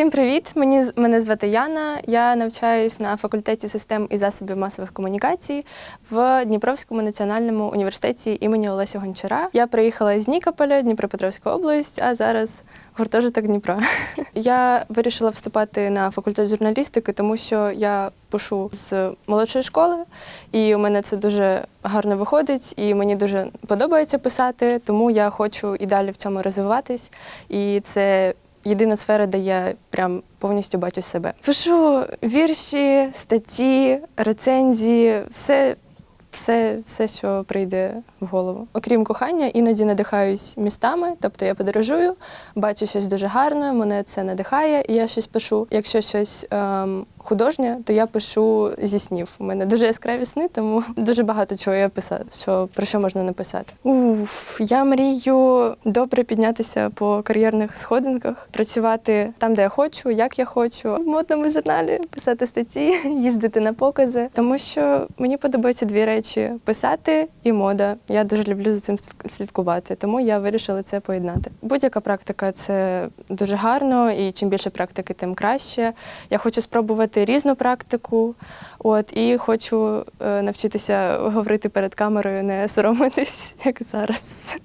Всім привіт! Мені мене звати Яна. Я навчаюсь на факультеті систем і засобів масових комунікацій в Дніпровському національному університеті імені Олеся Гончара. Я приїхала з Нікополя, Дніпропетровська область, а зараз гуртожиток Дніпра. Я вирішила вступати на факультет журналістики, тому що я пишу з молодшої школи, і у мене це дуже гарно виходить, і мені дуже подобається писати, тому я хочу і далі в цьому розвиватись. І це єдина сфера, де я прям повністю бачу себе. Пишу вірші, статті, рецензії, все. Все, все, що прийде в голову. Окрім кохання, іноді надихаюсь містами, тобто я подорожую, бачу щось дуже гарне, мене це надихає, і я щось пишу. Якщо щось ем, художнє, то я пишу зі снів. У мене дуже яскраві сни, тому дуже багато чого я писати, що про що можна написати. Уф, я мрію добре піднятися по кар'єрних сходинках, працювати там, де я хочу, як я хочу, в модному журналі, писати статті, їздити на покази, тому що мені подобаються дві речі: писати і мода. Я дуже люблю за цим слідкувати, тому я вирішила це поєднати. Будь-яка практика це дуже гарно, і чим більше практики, тим краще. Я хочу спробувати різну практику, от і хочу е, навчитися говорити перед камерою, не соромитись, як зараз.